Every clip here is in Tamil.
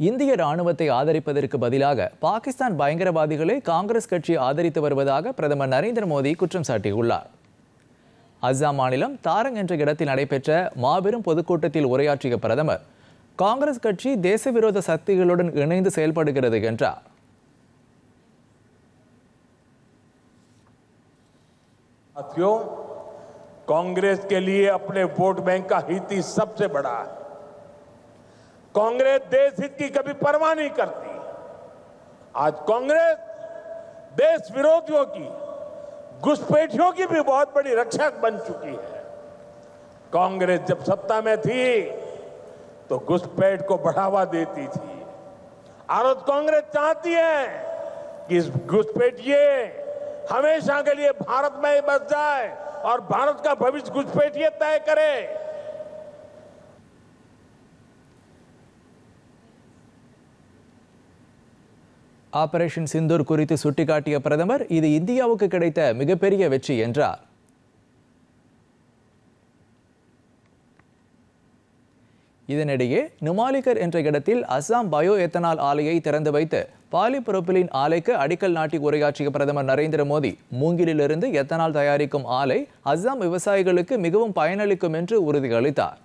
இந்திய ராணுவத்தை ஆதரிப்பதற்கு பதிலாக பாகிஸ்தான் பயங்கரவாதிகளை காங்கிரஸ் கட்சி ஆதரித்து வருவதாக பிரதமர் நரேந்திர மோடி குற்றம் சாட்டியுள்ளார் அஸ்ஸாம் மாநிலம் தாரங் என்ற இடத்தில் நடைபெற்ற மாபெரும் பொதுக்கூட்டத்தில் உரையாற்றிய பிரதமர் காங்கிரஸ் கட்சி தேசவிரோத சக்திகளுடன் இணைந்து செயல்படுகிறது என்றார் साथियों कांग्रेस के लिए अपने वोट बैंक का हित ही सबसे बड़ा है कांग्रेस देश हित की कभी परवाह नहीं करती। आज कांग्रेस देश विरोधियों की, घुसपैठियों की भी बहुत बड़ी रक्षक बन चुकी है। कांग्रेस जब सत्ता में थी तो घुसपैठ को बढ़ावा देती थी। और कांग्रेस चाहती है कि इस घुसपैठिए हमेशा के लिए भारत में ही बस जाए और भारत का भविष्य घुसपैठिए तय करे। ஆபரேஷன் சிந்தூர் குறித்து சுட்டிக்காட்டிய பிரதமர் இது இந்தியாவுக்கு கிடைத்த மிகப்பெரிய வெற்றி என்றார். இதனிடையே நுமாலிகர் என்ற இடத்தில் அஸ்ஸாம் பயோ எத்தனால் ஆலையை திறந்து வைத்து பாலிபுரோப்பிலின் ஆலைக்கு அடிக்கல் நாட்டி உரையாற்றிய பிரதமர் நரேந்திர மோடி மூங்கிலிலிருந்து எத்தனால் தயாரிக்கும் ஆலை அஸ்ஸாம் விவசாயிகளுக்கு மிகவும் பயனளிக்கும் என்று உறுதியளித்தார்.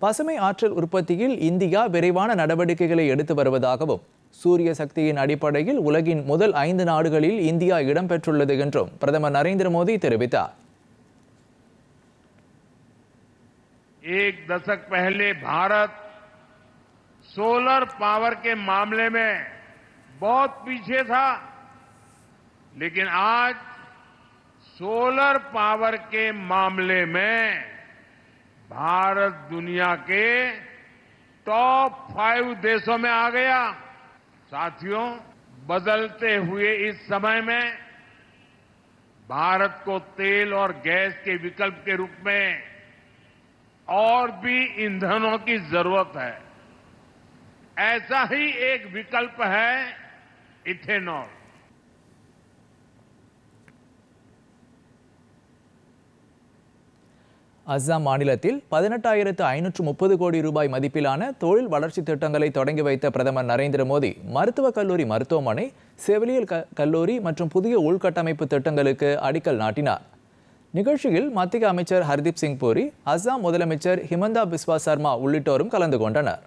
பசுமை ஆற்றல் உற்பத்தியில் இந்தியா விரைவான நடவடிக்கைகளை எடுத்து வருவதாகவும் சூரிய சக்தியின் அடிப்படையில் உலகின் முதல் ஐந்து நாடுகளில் இந்தியா இடம்பெற்றுள்ளது என்றும் பிரதமர் நரேந்திர மோடி தெரிவித்தார் एक दशक पहले भारत सोलर पावर के मामले में बहुत पीछे था लेकिन आज सोलर पावर के मामले में भारत दुनिया के टॉप फाइव देशों में आ गया साथियों, बदलते हुए इस समय में भारत को तेल और गैस के विकल्प के रूप में और भी ईंधनों की ज़रूरत है। ऐसा ही एक विकल्प है इथेनॉल। அஸ்ஸாம் மாநிலத்தில் பதினெட்டாயிரத்து ஐநூற்று முப்பது கோடி ரூபாய் மதிப்பிலான தொழில் வளர்ச்சி திட்டங்களை தொடங்கி வைத்த பிரதமர் நரேந்திர மோடி மருத்துவக் கல்லூரி மருத்துவமனை செவிலியல் க- கல்லூரி மற்றும் புதிய உள்கட்டமைப்பு திட்டங்களுக்கு அடிக்கல் நாட்டினார். நிகழ்ச்சியில் மத்திய அமைச்சர் ஹர்தீப் சிங் பூரி அஸ்ஸாம் முதலமைச்சர் ஹிமந்தா பிஸ்வா சர்மா உள்ளிட்டோரும் கலந்து கொண்டனர்.